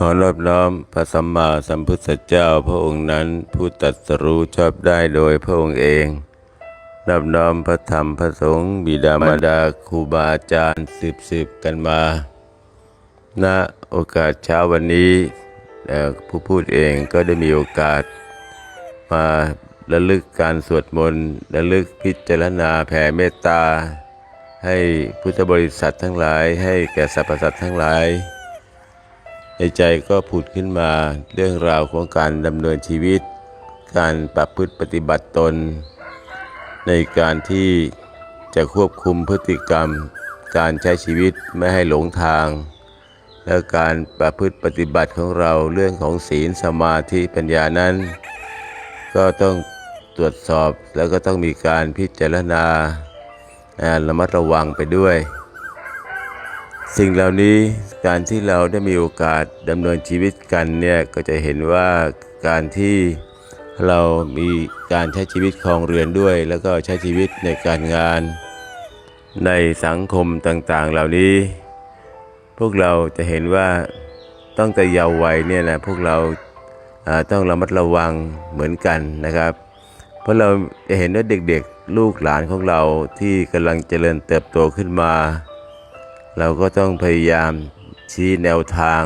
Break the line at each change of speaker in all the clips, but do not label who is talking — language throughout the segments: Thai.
ขอนอบน้อมพระสัมมาสัมพุทธเจ้าพระองค์นั้นผู้ตรัสรู้ชอบได้โดยพระองค์เองนอบน้อมพระธรรมพระสงฆ์บิดามารดาครูบาอาจารย์สืบสืบกันมา ณโอกาสเช้าวันนี้ผู้พูดเองก็ได้มีโอกาส มาระลึกการสวดมนต์ระลึกพิจารณาแผ่เมตตา ให้พุทธบริษัททั้งหลายให้แก่สรรพสัตว์ทั้งหลาย ในใจก็ผุดขึ้นมาเรื่องราวของการดำเนินชีวิต การประพฤติปฏิบัติตน ในการที่จะควบคุมพฤติกรรม การใช้ชีวิตไม่ให้หลงทาง และการประพฤติปฏิบัติของเราเรื่องของศีลสมาธิปัญญานั้น ก็ต้องตรวจสอบแล้วก็ต้องมีการพิจารณาอ่าระมัดระวังไปด้วย สิ่งเหล่านี้การที่เราได้มีโอกาสดำเนินชีวิตกันเนี่ยก็จะเห็นว่าการที่เรามีการใช้ชีวิตครองเรือนด้วย แล้วก็ใช้ชีวิตในการงาน ในสังคมต่างๆ เหล่านี้ พวกเราจะเห็นว่าตั้งแต่เยาว์วัยเนี่ยนะพวกเราอ่าต้องระมัดระวังเหมือนกันนะครับ เพราะเราจะเห็นว่าเด็กๆ ลูกหลานของเราที่กำลังเจริญเติบโตขึ้นมา เราก็ต้องพยายามชี้แนวทาง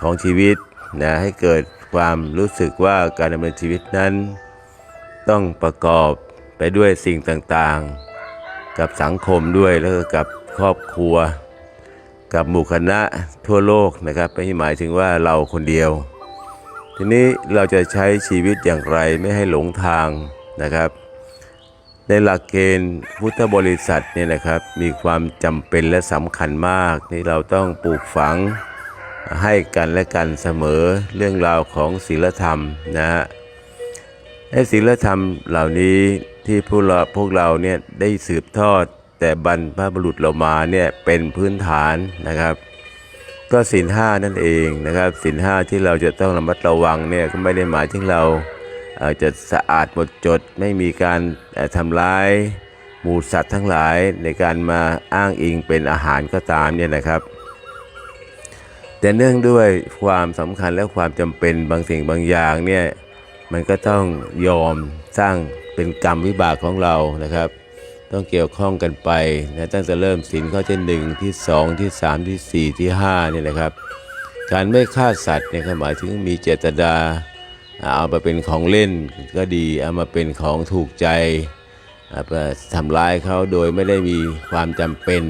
ของชีวิตนะให้เกิดความรู้สึกว่าการดำเนินชีวิตนั้น ต้องประกอบไปด้วยสิ่งต่างๆ กับสังคมด้วยแล้วก็กับครอบครัว กับหมู่คณะทั่วโลกนะครับไม่หมายถึงว่าเราคนเดียว ทีนี้เราจะใช้ชีวิตอย่างไรไม่ให้หลงทางนะครับ ในหลักเกณฑ์พุทธบริษัทเนี่ยนะครับมีความจำเป็นและสำคัญมากที่เราต้องปลูกฝังให้กันและกันเสมอเรื่องราวของศีลธรรมนะฮะไอ้ศีลธรรมเหล่านี้ที่พวกเราพวกเราเนี่ยได้สืบทอดแต่บรรพบุรุษเรามาเนี่ยเป็นพื้นฐานนะครับ ก็ศีลห้านั่นเองนะครับศีลห้าที่เราจะต้องระมัดระวังเนี่ยก็ไม่ได้หมายถึงเรา จะสะอาดหมดจดไม่มีการทำร้ายหมูสัตว์ทั้งหลายในการมาอ้างอิงเป็นอาหารก็ตามเนี่ยนะครับ แต่เนื่องด้วยความสำคัญและความจำเป็นบางสิ่งบางอย่างเนี่ยมันก็ต้องยอมสร้างเป็นกรรมวิบากของเรานะครับ ต้องเกี่ยวข้องกันไปนะตั้งแต่เริ่มศีลข้อที่หนึ่งที่สองที่สามที่สี่ที่ห้าเนี่ยนะครับ การไม่ฆ่าสัตว์เนี่ยหมายถึงมีเจตนา เอามาเป็นของเล่นก็ดีเอามาเป็นของถูกใจเอาไปทำร้ายเขาโดยไม่ได้มีความจำเป็น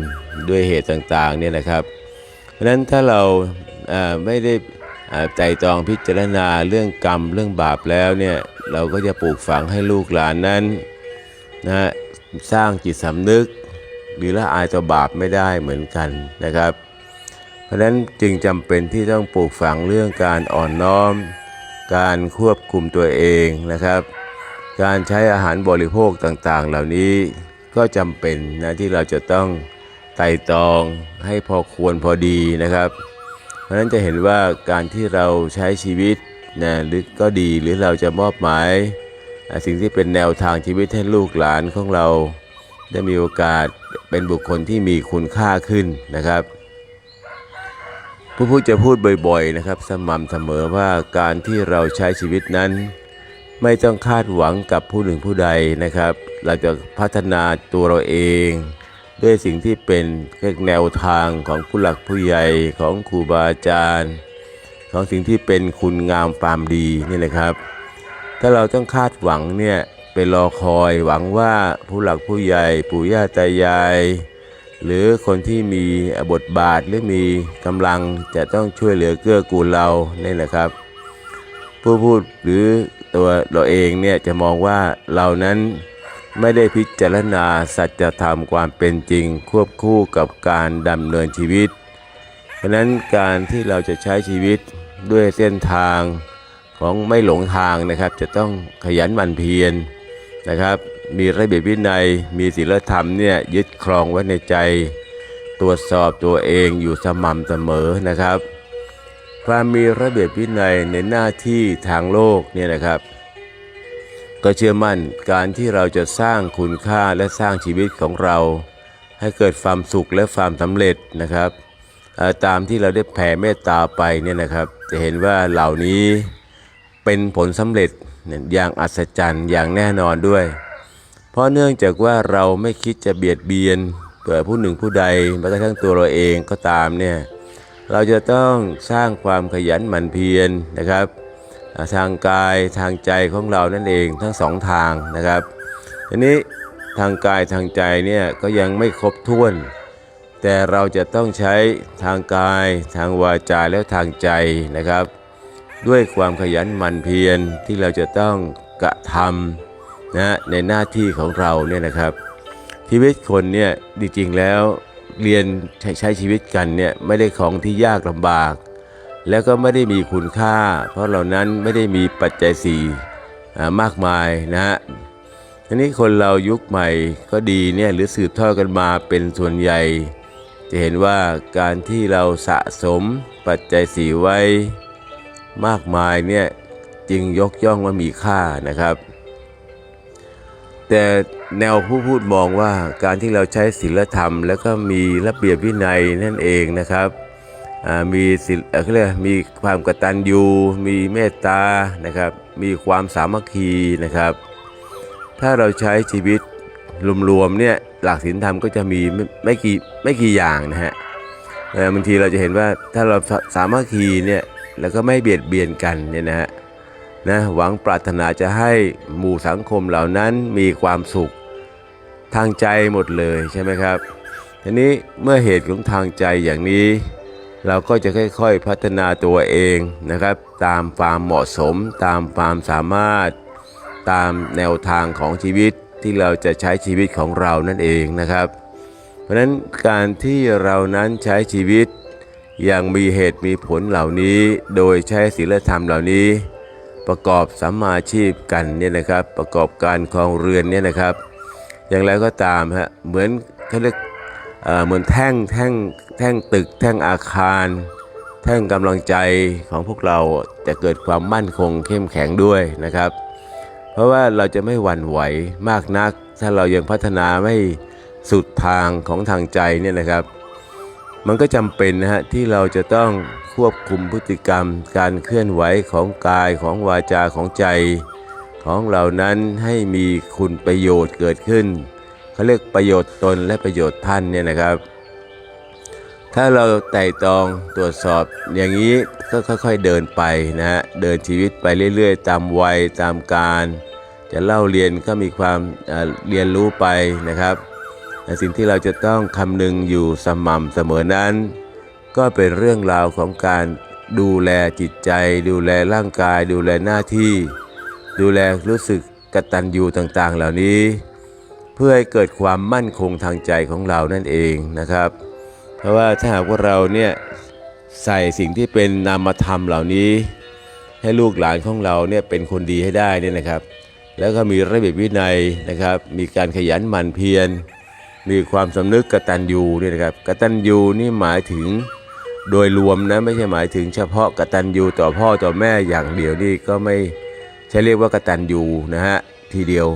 ด้วยเหตุต่างๆเนี่ยนะครับ เพราะฉะนั้นถ้าเราไม่ได้ใจตองพิจารณาเรื่องกรรมเรื่องบาปแล้วเนี่ยเราก็จะปลูกฝังให้ลูกหลานนั้นนะสร้างจิตสำนึกหรือละอายต่อบาปไม่ได้เหมือนกันนะครับ เพราะฉะนั้นจึงจำเป็นที่ต้องปลูกฝังเรื่องการอ่อนน้อม การควบคุมตัวเองนะครับ การใช้อาหารบริโภคต่างๆ เหล่านี้ก็จำเป็นนะที่เราจะต้องไต่ตรองให้พอควรพอดีนะครับ เพราะฉะนั้นจะเห็นว่าการที่เราใช้ชีวิตนะหรือก็ดีหรือเราจะมอบหมาย สิ่งที่เป็นแนวทางชีวิตให้ลูกหลานของเรา ได้มีโอกาสเป็นบุคคลที่มีคุณค่าขึ้นนะครับ ผู้พูดจะพูดบ่อยๆนะครับ สม่ำเสมอว่าการที่เราใช้ชีวิตนั้น ไม่ต้องคาดหวังกับผู้หนึ่งผู้ใดนะครับ เราจะพัฒนาตัวเราเอง ด้วยสิ่งที่เป็นแนวทางของผู้หลักผู้ใหญ่ของครูบาอาจารย์ ของสิ่งที่เป็นคุณงามความดีนี่นะครับ ถ้าเราต้องคาดหวังเนี่ยไปรอคอยหวังว่าผู้หลักผู้ใหญ่ ปู่ย่าตายาย หรือคนที่มีบทบาทหรือมีกำลังจะต้องช่วยเหลือเกื้อกูลเรานี่แหละครับ ผู้พูดหรือตัวเราเองเนี่ยจะมองว่าเรานั้นไม่ได้พิจารณาสัจธรรมความเป็นจริง ควบคู่กับการดำเนินชีวิต เพราะฉะนั้นการที่เราจะใช้ชีวิตด้วยเส้นทางของไม่หลงทางนะครับ จะต้องขยันหมั่นเพียรนะครับ มีระเบียบวินัย มีศีลธรรมเนี่ยยึดครองไว้ในใจ ตรวจสอบตัวเองอยู่สม่ำเสมอนะครับ ความมีระเบียบวินัยในหน้าที่ทางโลกเนี่ยนะครับ ก็เชื่อมั่นการที่เราจะสร้างคุณค่าและสร้างชีวิตของเรา ให้เกิดความสุขและความสำเร็จนะครับตามที่เราได้แผ่เมตตาไปเนี่ยนะครับ จะเห็นว่าเหล่านี้เป็นผลสำเร็จอย่างอัศจรรย์อย่างแน่นอนด้วย เพราะเนื่องจากว่าเราไม่คิดจะเบียดเบียนเผื่อผู้หนึ่งผู้ใดแม้กระทั่งตัวเราเองก็ตามเนี่ยเราจะต้องสร้างความขยันหมั่นเพียรนะครับ ทางกายทางใจของเรานั่นเองทั้งสองทางนะครับทีนี้ทางกายทางใจเนี่ยก็ยังไม่ครบถ้วน แต่เราจะต้องใช้ทางกายทางวาจาและทางใจนะครับ ด้วยความขยันหมั่นเพียรที่เราจะต้องกระทำ นะในหน้าที่ของเราเนี่ยนะครับ ชีวิตคนเนี่ยจริงๆแล้วเรียนใช้ชีวิตกันเนี่ยไม่ได้ของที่ยากลำบาก แล้วก็ไม่ได้มีคุณค่า เพราะเหล่านั้นไม่ได้มีปัจจัยสี่มากมายนะฮะทีนี้คนเรายุคใหม่ก็ดีเนี่ยหรือสืบทอดกันมาเป็นส่วนใหญ่ จะเห็นว่าการที่เราสะสมปัจจัยสีไว้มากมายเนี่ยจึงยกย่องว่ามีค่านะครับ แต่แนวผู้พูดมองว่าการที่เราใช้ศีลธรรม แล้วก็มีระเบียบวินัยนั่นเองนะครับมีศีลเอ่อเขาเรียกมีความกตัญญูมีเมตตานะครับ มีความสามัคคีนะครับ ถ้าเราใช้ชีวิตรวมๆเนี่ยหลักศีลธรรมก็จะมีไม่ไมกี่ไม่กี่อย่างนะฮะเอ่บางทีเราจะเห็นว่าถ้าเราสามัคคีเนี่ยแล้วก็ไม่เบียดเบียนกันเนี่ยนะฮะ นะหวังปรารถนาจะให้หมู่สังคมเหล่านั้นมีความสุขทางใจหมดเลยใช่ไหมครับทีนี้เมื่อเหตุของทางใจอย่างนี้ เราก็จะค่อยๆพัฒนาตัวเองนะครับ ตามความเหมาะสม ตามความสามารถ ตามแนวทางของชีวิตที่เราจะใช้ชีวิตของเรานั่นเองนะครับ เพราะฉะนั้นการที่เรานั้นใช้ชีวิตอย่างมีเหตุมีผลเหล่านี้ โดยใช้ศีลธรรมเหล่านี้ ประกอบสัมมาอาชีพกันเนี่ยนะครับ ประกอบการครองเรือนเนี่ยนะครับ อย่างไรก็ตามฮะเหมือนเขาเรียกเอ่อเหมือนแท่งแท่งแท่งตึก แท่งอาคาร แท่งกำลังใจของพวกเราจะเกิดความมั่นคงเข้มแข็งด้วยนะครับ เพราะว่าเราจะไม่หวั่นไหวมากนัก ถ้าเรายังพัฒนาไม่สุดทางของทางใจเนี่ยนะครับ มันก็จำเป็นนะฮะที่เราจะต้อง ควบคุมพฤติกรรม การเคลื่อนไหวของกายของวาจาของใจ ของเหล่านั้นให้มีคุณประโยชน์เกิดขึ้นเขาเรียกประโยชน์ตนและประโยชน์ท่านเนี่ยนะครับ ถ้าเราไต่ตองตรวจสอบอย่างนี้ก็ค่อยๆเดินไปนะฮะเดินชีวิตไปเรื่อยๆ ตามวัยตามการ จะเล่าเรียนก็มีความเอ่อเรียนรู้ไปนะครับแต่สิ่งที่เราจะต้องคำนึงอยู่สม่ำเสมอนั้น ก็เป็นเรื่องราวของการดูแลจิตใจ ดูแลร่างกาย ดูแลหน้าที่ ดูแลรู้สึกกตัญญูต่างๆ เหล่านี้ เพื่อให้เกิดความมั่นคงทางใจของเรานั่นเองนะครับ เพราะว่าถ้าหากว่าเราเนี่ยใส่สิ่งที่เป็นนามธรรมเหล่านี้ ให้ลูกหลานของเราเนี่ยเป็นคนดีให้ได้เนี่ยนะครับ แล้วก็มีระเบียบวินัยนะครับ มีการขยันหมั่นเพียรมีความสำนึกกตัญญูเนี่ยนะครับกตัญญูนี่หมายถึง โดยรวมนะไม่ใช่หมายถึงเฉพาะกตัญญูต่อพ่อต่อแม่อย่างเดียวนี่ก็ไม่ใช่เรียกว่ากตัญญูนะฮะทีเดียว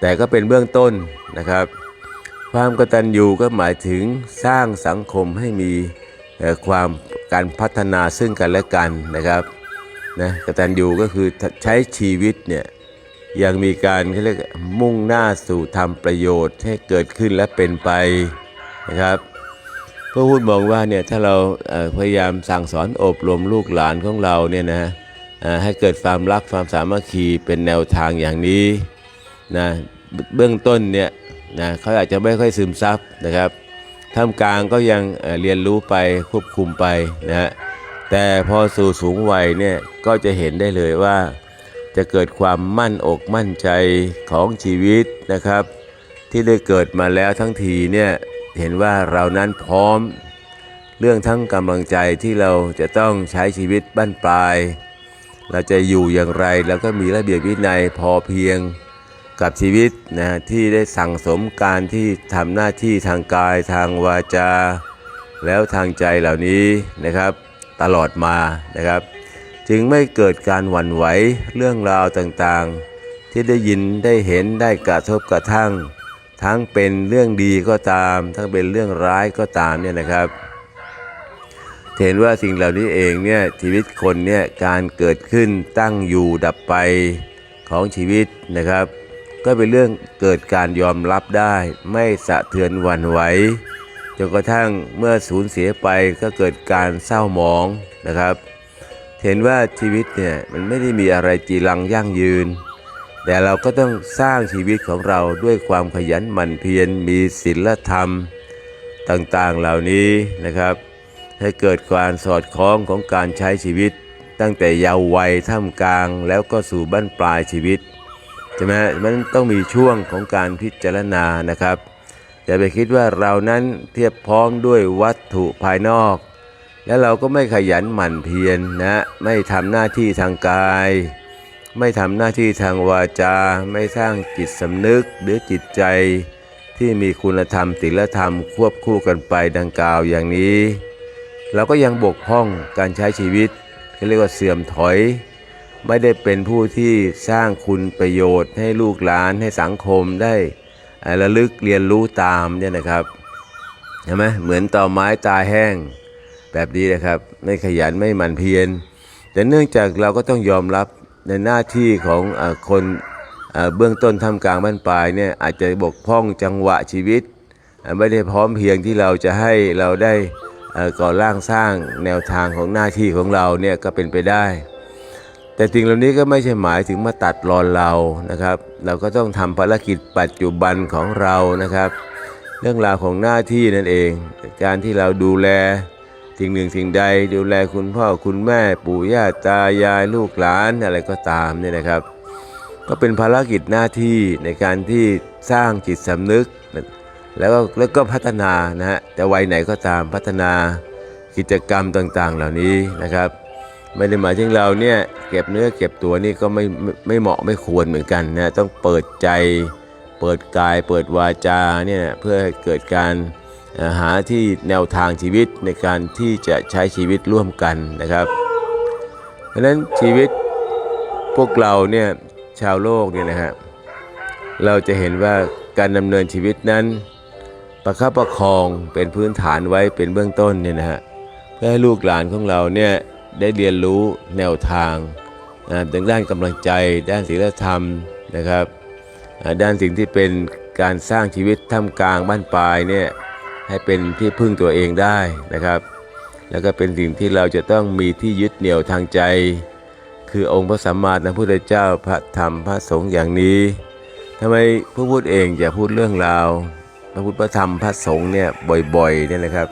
แต่ก็เป็นเบื้องต้นนะครับ ความกตัญญูก็หมายถึงสร้างสังคมให้มีความการพัฒนาซึ่งกันและกันนะครับนะกตัญญูก็คือใช้ชีวิตเนี่ยยังมีการเรียกมุ่งหน้าสู่ทำประโยชน์ให้เกิดขึ้นและเป็นไปนะครับ พระพูดมองว่าเนี่ยถ้าเราพยายามสั่งสอนอบรมลูกหลานของเราเนี่ยนะให้เกิดความรักความสามัคคีเป็นแนวทางอย่างนี้นะเบื้องต้นเนี่ยนะเขาอาจจะไม่ค่อยซึมซับนะครับท่ามกลางก็ยังเเรียนรู้ไปควบคุมไปนะฮะแต่พอสู่สูงวัยเนี่ยก็จะเห็นได้เลยว่าจะเกิดความมั่นอกมั่นใจของชีวิตนะครับ ที่ได้เกิดมาแล้วทั้งทีเนี่ย เห็นว่าเรานั้นพร้อม เรื่องทั้งกำลังใจที่เราจะต้องใช้ชีวิตบั้นปลาย เราจะอยู่อย่างไรแล้วก็มีระเบียบวินัยพอเพียงกับชีวิตนะที่ได้สั่งสมการที่ทำหน้าที่ทางกายทางวาจา แล้วทางใจเหล่านี้นะครับ ตลอดมานะครับ จึงไม่เกิดการหวั่นไหวเรื่องราวต่างๆ ที่ได้ยินได้เห็นได้กระทบกระทั่ง ทั้งเป็นเรื่องดีก็ตาม ทั้งเป็นเรื่องร้ายก็ตามเนี่ยนะครับเห็นว่าสิ่งเหล่านี้เองเนี่ยชีวิตคนเนี่ยการเกิดขึ้นตั้งอยู่ดับไปของชีวิตนะครับ ก็เป็นเรื่องเกิดการยอมรับได้ ไม่สะเทือนหวั่นไหวจนกระทั่งเมื่อสูญเสียไปก็เกิดการเศร้าหมองนะครับ เห็นว่าชีวิตเนี่ยมันไม่ได้มีอะไรจีรังยั่งยืน แต่เราก็ต้องสร้างชีวิตของเราด้วยความขยันหมั่นเพียรมีศีลธรรมต่างๆเหล่านี้นะครับ ให้เกิดการสอดคล้องของการใช้ชีวิต ตั้งแต่เยาว์วัยท่ามกลางแล้วก็สู่บั้นปลายชีวิตใช่ไหมมันต้องมีช่วงของการพิจารณานะครับอย่าไปคิดว่าเรานั้นเทียบพร้อมด้วยวัตถุภายนอก แล้วเราก็ไม่ขยันหมั่นเพียรนะไม่ทำหน้าที่ทางกาย ไม่ทำหน้าที่ทางวาจา ไม่สร้างจิตสำนึกหรือจิตใจ ที่มีคุณธรรมศีลธรรมควบคู่กันไปดังกล่าวอย่างนี้ เราก็ยังบกพร่องการใช้ชีวิตเขาเรียกว่าเสื่อมถอย ไม่ได้เป็นผู้ที่สร้างคุณประโยชน์ให้ลูกหลานให้สังคมได้ระลึกเรียนรู้ตามเนี่ยนะครับเห็นไหมเหมือนต่อไม้ตายแห้งแบบนี้นะครับ ไม่ขยันไม่หมั่นเพียรแต่เนื่องจากเราก็ต้องยอมรับ ในหน้าที่ของอคนเบื้องต้นทำกลางบ้านปลายเนี่ยอาจจะบกพร่องจังหวะชีวิต ไม่ได้พร้อมเพียงที่เราจะให้เราได้ก่อร่างสร้างแนวทางของหน้าที่ของเราเนี่ยก็เป็นไปได้ แต่สิ่งเหล่านี้ก็ไม่ใช่หมายถึงมาตัดรอนเรานะครับ เราก็ต้องทำภารกิจปัจจุบันของเรานะครับ เรื่องราวของหน้าที่นั่นเอง การที่เราดูแล สิ่งหนึ่งสิ่งใดดูแลคุณพ่อคุณแม่ปู่ย่าตายายลูกหลานอะไรก็ตามเนี่ยนะครับ ก็เป็นภารกิจหน้าที่ในการที่สร้างจิตสำนึก แล้วก็แล้วก็พัฒนานะฮะจะวัยไหนก็ตามพัฒนากิจกรรมต่างๆ เหล่านี้นะครับ ไม่ได้หมายถึงเราเนี่ยเก็บเนื้อเก็บตัวนี่ก็ไม่ไม่ไม่เหมาะไม่ควรเหมือนกันนะต้องเปิดใจ เปิดกาย เปิดวาจาเนี่ยเพื่อให้เกิดการ หาที่แนวทางชีวิตในการที่จะใช้ชีวิตร่วมกันนะครับ เพราะฉะนั้นชีวิตพวกเราเนี่ยชาวโลกเนี่ยนะฮะเราจะเห็นว่าการดำเนินชีวิตนั้นประคับประคองเป็นพื้นฐานไว้เป็นเบื้องต้นเนี่ยนะฮะเพื่อให้ลูกหลานของเราเนี่ยได้เรียนรู้แนวทางนะทางด้านกำลังใจ ด้านศีลธรรมนะครับ ด้านสิ่งที่เป็นการสร้างชีวิตท่ามกลางบ้านปลายเนี่ย ให้เป็นที่พึ่งตัวเองได้นะครับ แล้วก็เป็นสิ่งที่เราจะต้องมีที่ยึดเหนี่ยวทางใจ คือองค์พระสัมมาสัมพุทธเจ้าพระธรรมพระสงฆ์อย่างนี้ทำไมผู้พูดเองจะพูดเรื่องราวพระพุทธพระธรรมพระสงฆ์เนี่ยบ่อยๆเนี่ยนะครับ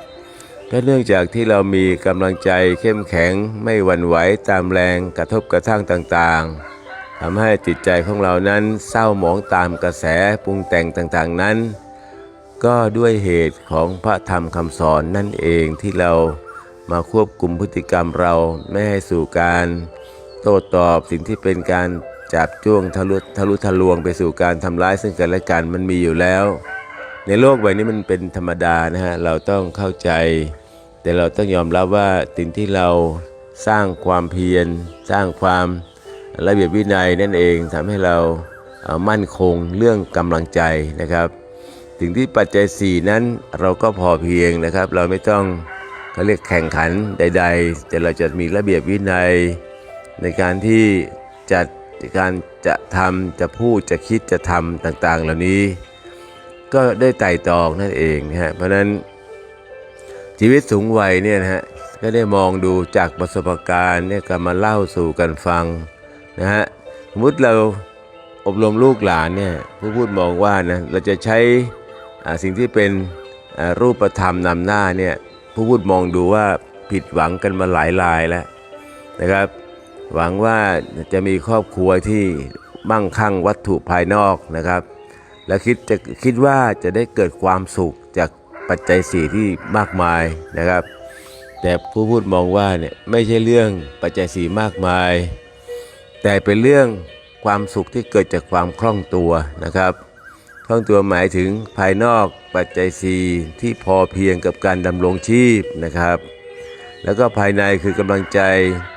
ก็เนื่องจากที่เรามีกำลังใจเข้มแข็งไม่หวั่นไหวตามแรงกระทบกระทั่งต่างๆทำให้จิตใจของเรานั้นเศร้าหมองตามกระแสปรุงแต่งต่างๆนั้น ก็ด้วยเหตุของพระธรรมคำสอนนั่นเองที่เรามาควบคุมพฤติกรรมเราไม่ให้สู่การโต้ตอบสิ่งที่เป็นการจับจ้วงทะลุทะลุทะลวงไปสู่การทำร้ายซึ่งกันและกันมันมีอยู่แล้ว ในโลกใบนี้มันเป็นธรรมดานะฮะเราต้องเข้าใจ แต่เราต้องยอมรับว่าสิ่งที่เราสร้างความเพียร สร้างความระเบียบวินัยนั่นเองทำให้เรามั่นคงเรื่องกำลังใจนะครับ สิ่งที่ปัจจัย 4 นั้นเราก็พอเพียงนะครับ เราไม่ต้องเขาเรียกแข่งขันใด ๆ แต่เราจะมีระเบียบวินัย ในการที่จัดการจะทำจะพูดจะคิดจะทำต่างๆ เหล่านี้ ก็ได้ไต่ตองนั่นเองนะฮะเพราะฉะนั้นชีวิตสูงวัยเนี่ยนะฮะก็ได้มองดูจากประสบการณ์เนี่ยก็มาเล่าสู่กันฟังนะฮะสมมติเราอบรมลูกหลานเนี่ยผู้พูดมองว่านะเราจะใช้ สิ่งที่เป็นรูปธรรมนำหน้าเนี่ยผู้พูดมองดูว่าผิดหวังกันมาหลายรายแล้วนะครับ หวังว่าจะมีครอบครัวที่มั่งคั่งวัตถุภายนอกนะครับ และคิดจะคิดว่าจะได้เกิดความสุขจากปัจจัยสี่ที่มากมายนะครับ แต่ผู้พูดมองว่าเนี่ยไม่ใช่เรื่องปัจจัยสี่มากมาย แต่เป็นเรื่องความสุขที่เกิดจากความคล่องตัวนะครับ ล่องตัวหมายถึงภายนอกปัจจัยสี่ที่พอเพียงกับการดำรงชีพนะครับ แล้วก็ภายในคือกำลังใจ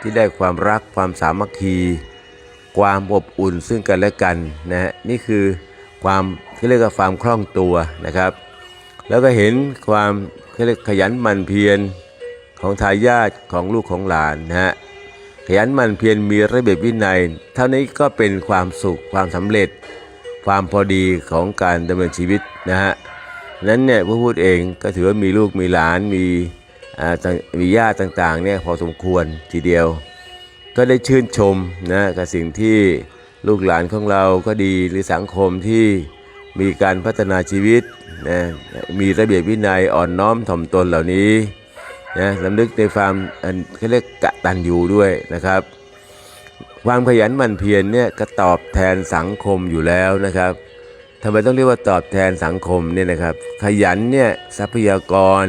ที่ได้ความรักความสามัคคี ความอบอุ่นซึ่งกันและกันนะฮะนี่คือความที่เรียกว่าความคล่องตัวนะครับ แล้วก็เห็นความที่เรียกขยันหมั่นเพียรของทายาทของลูกของหลานนะฮะขยันหมันเพียรมีระเบียบวินัย เท่านี้ก็เป็นความสุขความสำเร็จ ความพอดีของการดำเนินชีวิตนะฮะนั้นเนี่ยผู้พูดเองก็ถือว่ามีลูกมีหลานมีอ่ามีญาติต่างๆเนี่ยพอสมควรทีเดียว ก็ได้ชื่นชมนะกับสิ่งที่ลูกหลานของเราก็ดีหรือสังคมที่มีการพัฒนาชีวิตนะมีระเบียบวินัยอ่อนน้อมถ่อมตนเหล่านี้นะลำลึกในความอันเขาเรียกกตัญญูด้วยนะครับ ความขยันหมั่นเพียรเนี่ยก็ตอบแทนสังคมอยู่แล้วนะครับทำไมต้องเรียกว่าตอบแทนสังคมเนี่ยนะครับ ขยันเนี่ยทรัพยากร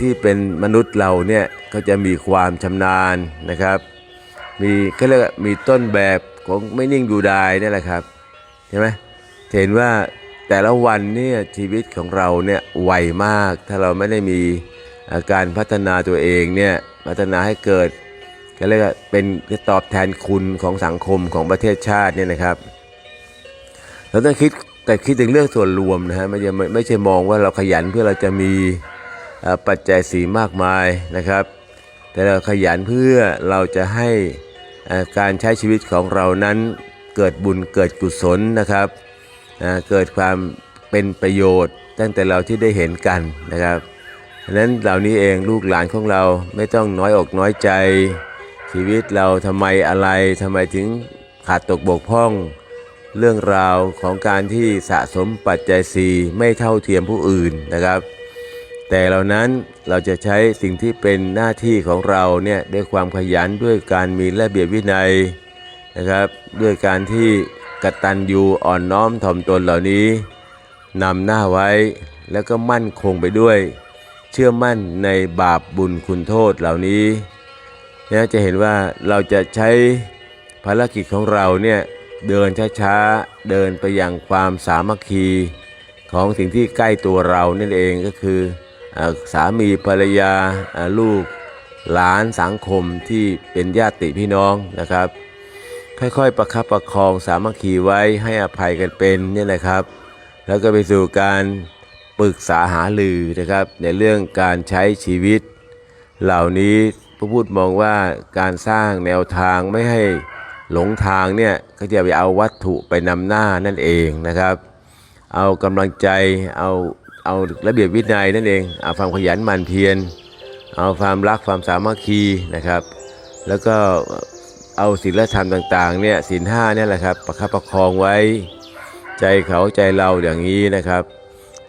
ที่เป็นมนุษย์เราเนี่ยก็จะมีความชำนาญนะครับ มีก็เรียกมีต้นแบบของไม่นิ่งดูดายนี่แหละครับใช่ไหมเห็นว่าแต่ละวันเนี่ยชีวิตของเราเนี่ยไวมาก ถ้าเราไม่ได้มีการพัฒนาตัวเองเนี่ยพัฒนาให้เกิด ก็เรียกว่าเป็นตอบแทนคุณของสังคมของประเทศชาติเนี่ยนะครับเราต้องคิดแต่คิดถึงเรื่องส่วนรวมนะฮะไม่ใช่ไม่ไม่ใช่มองว่าเราขยันเพื่อเราจะมีปัจจัยสีมากมายนะครับ แต่เราขยันเพื่อเราจะให้การใช้ชีวิตของเรานั้นเกิดบุญเกิดกุศลนะครับเกิดความเป็นประโยชน์ ตั้งแต่เราที่ได้เห็นกันนะครับฉะนั้นเหล่านี้เองลูกหลานของเราไม่ต้องน้อยอกน้อยใจ ชีวิตเราทำไมอะไรทำไมถึงขาดตกบกพร่อง เรื่องราวของการที่สะสมปัจจัยสีไม่เท่าเทียมผู้อื่นนะครับ แต่เหล่านั้นเราจะใช้สิ่งที่เป็นหน้าที่ของเราเนี่ยด้วยความขยันด้วยการมีระเบียบวินัยนะครับ ด้วยการที่กตัญญูอ่อนน้อมถ่อมตนเหล่านี้นำหน้าไว้แล้วก็มั่นคงไปด้วย เชื่อมั่นในบาปบุญคุณโทษเหล่านี้ นี่ยจะเห็นว่าเราจะใช้ภารกิจของเราเนี่ยเดินช้าๆ เดินไปอย่างความสามัคคีของสิ่งที่ใกล้ตัวเรานั่นเองก็คืออสามีภรรยาลูกหลานสังคมที่เป็นญาติพี่น้องนะครับ ค่อยๆ ประคับประคองสามัคคีไว้ให้อภัยกันเป็นนี่แหละครับ แล้วก็ไปสู่การปรึกษาหารือนะครับ ในเรื่องการใช้ชีวิตเหล่านี้ ระพุทธมองว่าการสร้างแนวทางไม่ให้หลงทางเนี่ยก็จะไปเอาวัตถุไปนำหน้านั่นเองนะครับ เอากำลังใจเอาเอาระเบียบวินัยนั่นเองเอาความขยันหมั่นเพียรเอาความรักความสามัคคีนะครับ แล้วก็เอาศีลธรรมต่างๆเนี่ยศีลห้าเนี่ยแหละครับประคับประคองไว้ ใจเขาใจเราอย่างนี้นะครับ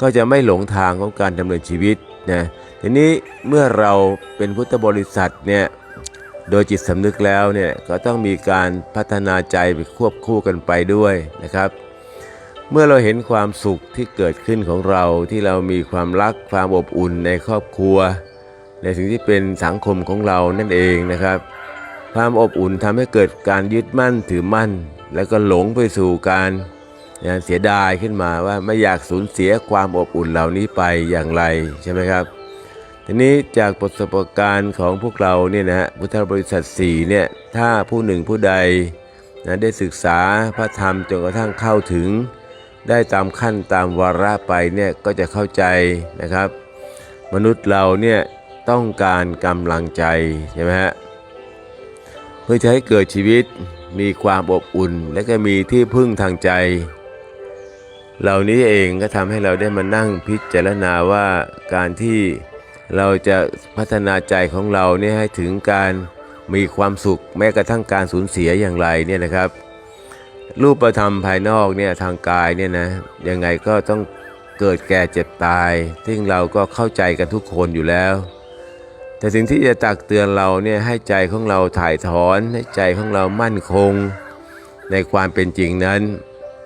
ก็จะไม่หลงทางของการดำเนินชีวิตนะ ทีนี้เมื่อเราเป็นพุทธบริษัทเนี่ยโดยจิตสำนึกแล้วเนี่ยก็ต้องมีการพัฒนาใจไปควบคู่กันไปด้วยนะครับ เมื่อเราเห็นความสุขที่เกิดขึ้นของเราที่เรามีความรักความอบอุ่นในครอบครัว ในสิ่งที่เป็นสังคมของเรานั่นเองนะครับ ความอบอุ่นทำให้เกิดการยึดมั่นถือมั่น แล้วก็หลงไปสู่การเสียดายขึ้นมาว่าไม่อยากสูญเสียความอบอุ่นเหล่านี้ไปอย่างไรใช่ไหมครับ ทีนี้จากประสบการณ์ของพวกเราเนี่ยนะฮะพุทธบริษัท4เนี่ยถ้าผู้หนึ่งผู้ใดนะได้ศึกษาพระธรรมจนกระทั่งเข้าถึง ได้ตามขั้นตามวาระไปเนี่ยก็จะเข้าใจนะครับ มนุษย์เราเนี่ยต้องการกำลังใจใช่ไหมฮะเพื่อจะให้เกิดชีวิตมีความอบอุ่น และก็มีที่พึ่งทางใจ เหล่านี้เองก็ทำให้เราได้มานั่งพิจารณาว่าการที่ เราจะพัฒนาใจของเราเนี่ยให้ถึงการมีความสุขแม้กระทั่งการสูญเสียอย่างไรเนี่ยนะครับ รูปธรรมภายนอกเนี่ยทางกายเนี่ยนะยังไงก็ต้องเกิดแก่เจ็บตาย ซึ่งเราก็เข้าใจกันทุกคนอยู่แล้ว แต่สิ่งที่จะตักเตือนเราเนี่ยให้ใจของเราถ่ายถอนให้ใจของเรามั่นคง ในความเป็นจริงนั้น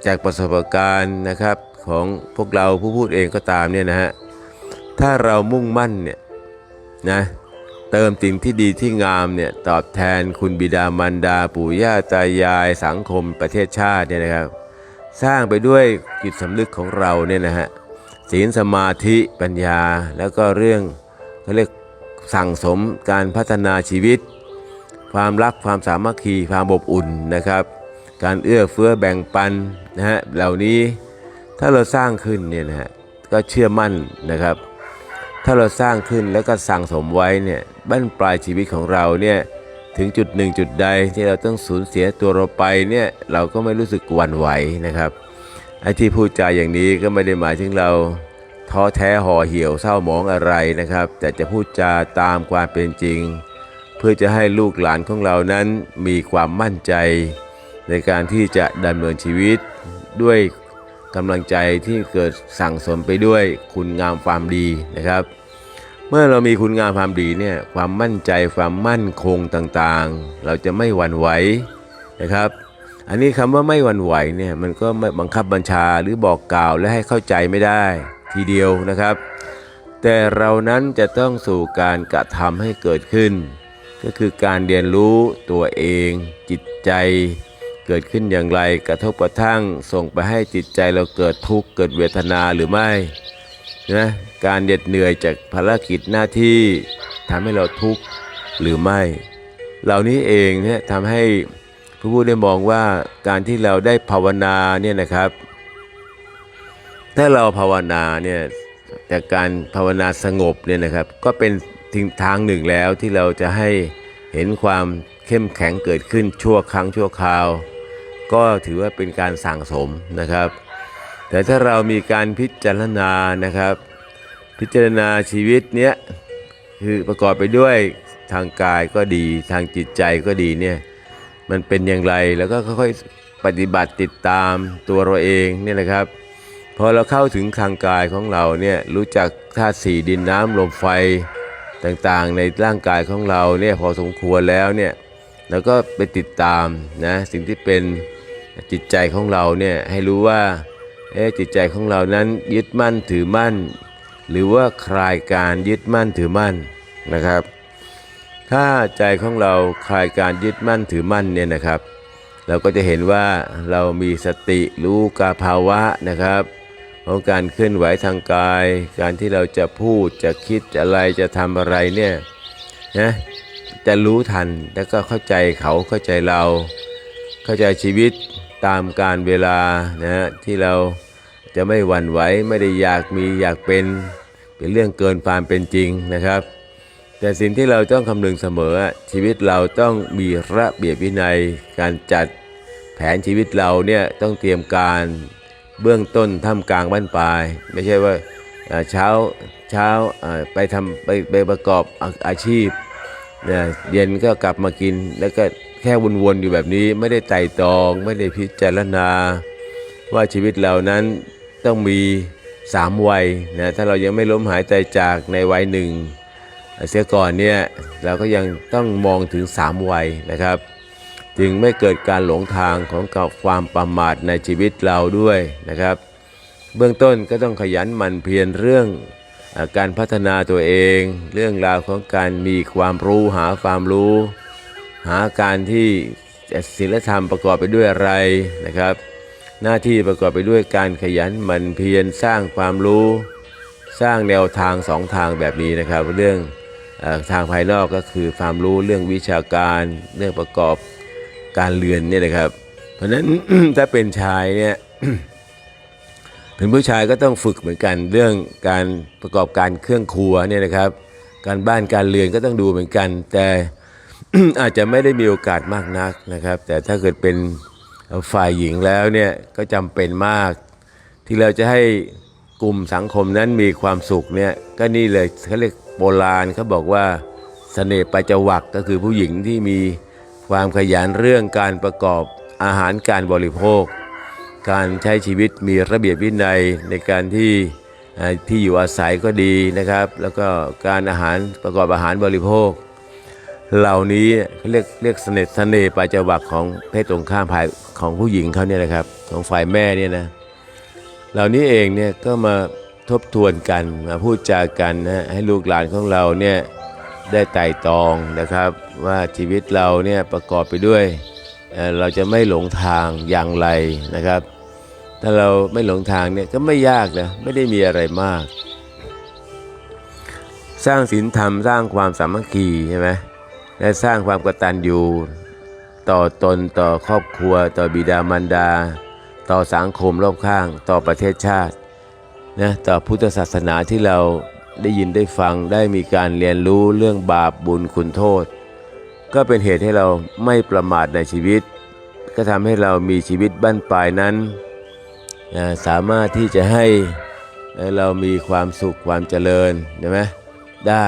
จากประสบการณ์นะครับของพวกเราผู้พูดเองก็ตามเนี่ยนะฮะ ถ้าเรามุ่งมั่นเนี่ยนะเติมสิ่งที่ดีที่งามเนี่ยตอบแทนคุณบิดามารดาปู่ย่าตายายสังคมประเทศชาติเนี่ยนะครับ สร้างไปด้วยจิตสำนึกของเราเนี่ยนะฮะศีลสมาธิปัญญาแล้วก็เรื่องเขาเรียกสั่งสมการพัฒนาชีวิต ความรักความสามัคคีความอบอุ่นนะครับ การเอื้อเฟื้อแบ่งปันนะฮะเหล่านี้ถ้าเราสร้างขึ้นเนี่ยนะฮะก็เชื่อมั่นนะครับ ถ้าเราสร้างขึ้นแล้วก็สั่งสมไว้เนี่ยบั้นปลายชีวิตของเราเนี่ยถึงจุดหนึ่งจุดใดที่เราต้องสูญเสียตัวเราไปเนี่ยเราก็ไม่รู้สึกหวั่นไหวนะครับไอ้ที่พูดจาอย่างนี้ก็ไม่ได้หมายถึงเราท้อแท้ห่อเหี่ยวเศร้าหมองอะไรนะครับ แต่จะพูดจาตามความเป็นจริง เพื่อจะให้ลูกหลานของเรานั้นมีความมั่นใจ ในการที่จะดำเนินชีวิตด้วย กำลังใจที่เกิดสั่งสมไปด้วยคุณงามความดีนะครับ เมื่อเรามีคุณงามความดีเนี่ยความมั่นใจความมั่นคงต่างๆ เราจะไม่หวั่นไหวนะครับ อันนี้คำว่าไม่หวั่นไหวเนี่ยมันก็ไม่บังคับบัญชาหรือบอกกล่าวและให้เข้าใจไม่ได้ทีเดียวนะครับ แต่เรานั้นจะต้องสู่การกระทำให้เกิดขึ้น ก็คือการเรียนรู้ตัวเอง จิตใจ เกิดขึ้นอย่างไรกระทบกระทั่งส่งไปให้จิตใจเราเกิดทุกข์เกิดเวทนาหรือไม่นะการเหน็ดเหนื่อยจากภารกิจหน้าที่ทำให้เราทุกข์หรือไม่ เหล่านี้เองเนี่ยทำให้พระพุทธได้มองว่าการที่เราได้ภาวนาเนี่ยนะครับ ถ้าเราภาวนาเนี่ยจากการภาวนาสงบเนี่ยนะครับ ก็เป็นทิงทางหนึ่งแล้วที่เราจะให้เห็นความเข้มแข็งเกิดขึ้นชั่วครั้งชั่วคราว ก็ถือว่าเป็นการสั่งสมนะครับ แต่ถ้าเรามีการพิจารณานะครับ พิจารณาชีวิตเนี้ยคือประกอบไปด้วยทางกายก็ดีทางจิตใจก็ดีเนี่ยมันเป็นอย่างไรแล้วก็ค่อยๆปฏิบัติติดตามตัวเราเองเนี่ยนะครับพอเราเข้าถึงทางกายของเราเนี่ยรู้จักธาตุสี่ดินน้ำลมไฟต่างๆ ในร่างกายของเราเนี่ยพอสมควรแล้วเนี่ยเราก็ไปติดตามนะสิ่งที่เป็น จิตใจของเราเนี่ยให้รู้ว่าเอ๊จิตใจของเรานั้นยึดมั่นถือมั่น หรือว่าคลายการยึดมั่นถือมั่นนะครับ ถ้าใจของเราคลายการยึดมั่นถือมั่นเนี่ยนะครับ เราก็จะเห็นว่าเรามีสติรู้กาภาวะนะครับของการเคลื่อนไหวทางกาย การที่เราจะพูดจะคิดอะไรจะทำอะไรเนี่ยนะจะรู้ทันแล้วก็เข้าใจเขาเข้าใจเรา เข้าใจชีวิต ตามการเวลานะฮะที่เราจะไม่หวั่นไหวไม่ได้อยากมีอยากเป็นเป็นเรื่องเกินความเป็นจริงนะครับ แต่สิ่งที่เราต้องคำนึงเสมอ ชีวิตเราต้องมีระเบียบวินัย การจัดแผนชีวิตเราเนี่ยต้องเตรียมการเบื้องต้นท่ามกลางบ้านปลาย ไม่ใช่ว่าเช้าเช้าไปทำไปไปประกอบอาอาชีพเนี่ยเย็นก็กลับมากินแล้วก็ แค่วนๆอยู่แบบนี้ไม่ได้ไต่ตอง ไม่ได้พิจารณา ว่าชีวิตเรานั้นต้องมีสามวัยนะถ้าเรายังไม่ล้มหายใจจากในวัยหนึ่งเสียก่อนเนี่ยเราก็ยังต้องมองถึง3วัยนะครับ จึงไม่เกิดการหลงทางของกับความประมาทในชีวิตเราด้วยนะครับ เบื้องต้นก็ต้องขยันหมั่นเพียรเรื่องการพัฒนาตัวเอง เรื่องราวของการมีความรู้หาความรู้ หาการที่ศีลธรรมประกอบไปด้วยอะไรนะครับ หน้าที่ประกอบไปด้วยการขยันหมั่นเพียรสร้างความรู้ สร้างแนวทางสองทางแบบนี้นะครับ เรื่องทางภายนอกก็คือความรู้เรื่องวิชาการเรื่องประกอบการเรียนเนี่ยนะครับ เพราะนั้นถ้าเป็นชายเนี่ยเป็นผู้ชายก็ต้องฝึกเหมือนกันเรื่องการประกอบการเครื่องครัวเนี่ยนะครับ การบ้านการเรือนก็ต้องดูเหมือนกัน แต่ อาจจะไม่ได้มีโอกาสมากนักนะครับ แต่ถ้าเกิดเป็นฝ่ายหญิงแล้วเนี่ยก็จำเป็นมาก ที่เราจะให้กลุ่มสังคมนั้นมีความสุขเนี่ยก็นี่เลยเขาเรียกโบราณเขาบอกว่าเสน่ห์ปัจจวักก็คือผู้หญิงที่มีความขยันเรื่องการประกอบอาหารการบริโภค การใช้ชีวิตมีระเบียบวินัยในการที่ที่อยู่อาศัยก็ดีนะครับ แล้วก็การอาหารประกอบอาหารบริโภค เหล่านี้เขาเรียกเรียกเสน่ห์เสน่ห์ปัจจวักของเพศตรงข้ามภายของผู้หญิงเขาเนี่ยนะครับ ของฝ่ายแม่เนี่ยนะเหล่านี้เองเนี่ยก็มาทบทวนกันมาพูดจากันนะให้ลูกหลานของเราเนี่ยได้ไต่ตองนะครับว่าชีวิตเราเนี่ยประกอบไปด้วยเราจะไม่หลงทางอย่างไรนะครับ ถ้าเราไม่หลงทางเนี่ยก็ไม่ยากนะไม่ได้มีอะไรมาก สร้างศีลธรรมสร้างความสามัคคีใช่ไหม และสร้างความกตัญญูต่อตนต่อครอบครัว ต่อบิดามารดา ต่อสังคมรอบข้าง ต่อประเทศชาตินะต่อพุทธศาสนาที่เราได้ยินได้ฟังได้มีการเรียนรู้เรื่องบาปบุญคุณโทษ ก็เป็นเหตุให้เราไม่ประมาทในชีวิต ก็ทำให้เรามีชีวิตบั้นปลายนั้นอ่าสามารถที่จะให้เรามีความสุขความเจริญใช่ไหมได้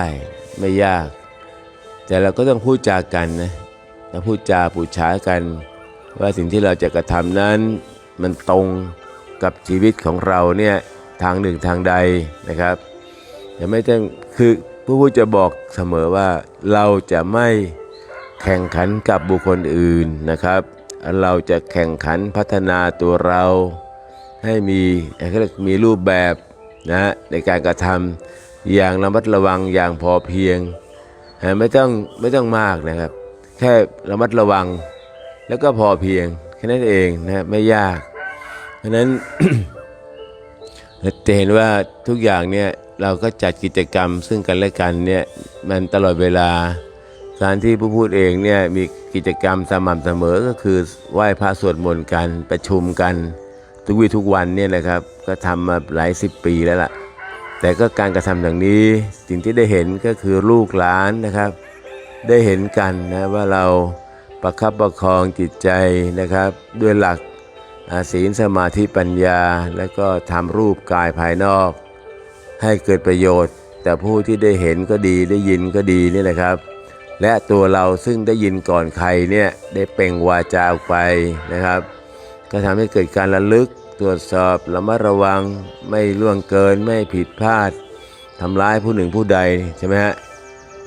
ไม่ยาก แต่เราก็ต้องพูดจากันนะพูดจาปูดฉากัน ว่าสิ่งที่เราจะกระทำนั้น มันตรงกับชีวิตของเราเนี่ยทางหนึ่งทางใดนะครับอย่าไม่ต้องคือผู้พูดจะบอกเสมอว่าเราจะไม่แข่งขันกับบุคคลอื่นนะครับ เราจะแข่งขันพัฒนาตัวเราให้มีมีรูปแบบนะในการกระทำอย่างระมัดระวังอย่างพอเพียง ไม่ต้องไม่ต้องมากนะครับ แค่ระมัดระวัง แล้วก็พอเพียงแค่นั้นเองนะครับไม่ยาก เพราะฉะนั้นจะเห็นว่าทุกอย่างเนี่ยเราก็จัดกิจกรรมซึ่งกันและกันเนี่ยมันตลอดเวลาการที่ผู้พูดเองเนี่ยมีกิจกรรมสม่ำเสมอก็คือไหว้พระสวดมนต์กันประชุมกัน ทุกวี่ทุกวันเนี่ยนะครับ ก็ทำมาหลายสิบปีแล้วล่ะ แต่ก็การกระทำอย่างนี้สิ่งที่ได้เห็นก็คือลูกหลานนะครับ ได้เห็นกันนะว่าเราประคับประคองจิตใจนะครับ ด้วยหลักศีลสมาธิปัญญา แล้วก็ทำรูปกายภายนอก ให้เกิดประโยชน์ แต่ผู้ที่ได้เห็นก็ดีได้ยินก็ดีนี่แหละครับ และตัวเราซึ่งได้ยินก่อนใครเนี่ยได้เปล่งวาจาออกไปนะครับ ก็ทำให้เกิดการระลึก ตรวจสอบระมัดระวังไม่ล่วงเกินไม่ผิดพลาดทำร้ายผู้หนึ่งผู้ใดใช่ไหมฮะ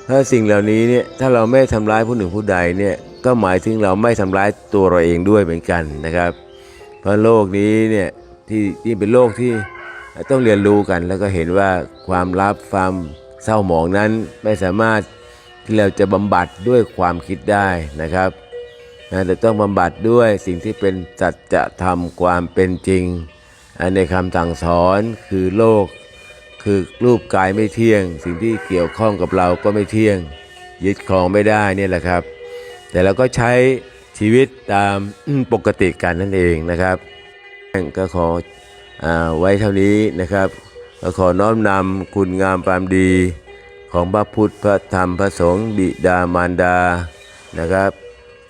ถ้าสิ่งเหล่านี้เนี่ยถ้าเราไม่ทำร้ายผู้หนึ่งผู้ใดเนี่ยก็หมายถึงเราไม่ทำร้ายตัวเราเองด้วยเหมือนกันนะครับ เพราะโลกนี้เนี่ยที่ที่เป็นโลกที่ต้องเรียนรู้กัน แล้วก็เห็นว่าความลับความเศร้าหมองนั้นไม่สามารถที่เราจะบำบัดด้วยความคิดได้นะครับ นะแต่ต้องบำบัดด้วยสิ่งที่เป็นสัจธรรมความเป็นจริง ในคำสั่งสอนคือโลก คือรูปกายไม่เที่ยง สิ่งที่เกี่ยวข้องกับเราก็ไม่เที่ยง ยึดครองไม่ได้เนี่ยแหละครับ แต่เราก็ใช้ชีวิตตามปกติกันนั่นเองนะครับ ก็ขออาไว้เท่านี้นะครับก็ขอน้อมนำคุณงามความดีของพระพุทธพระธรรมพระสงฆ์บิดามารดานะครับ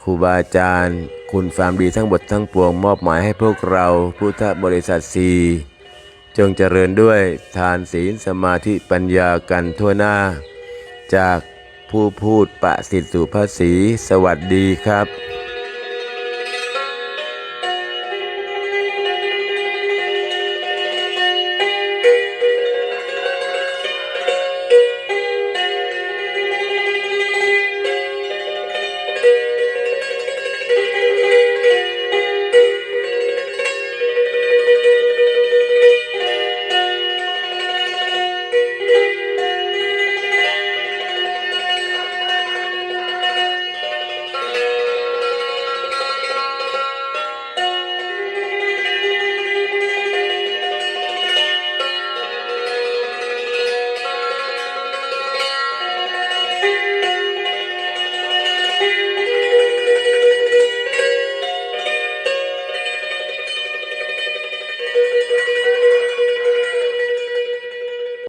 ครูบาอาจารย์ คุณความดีทั้งหมดทั้งปวงมอบหมายให้พวกเราพุทธบริษัทสีจงเจริญด้วยทานศีลสมาธิปัญญากันทั่วหน้า จากผู้พูดประสิทธิ์สุภาษีสวัสดีครับ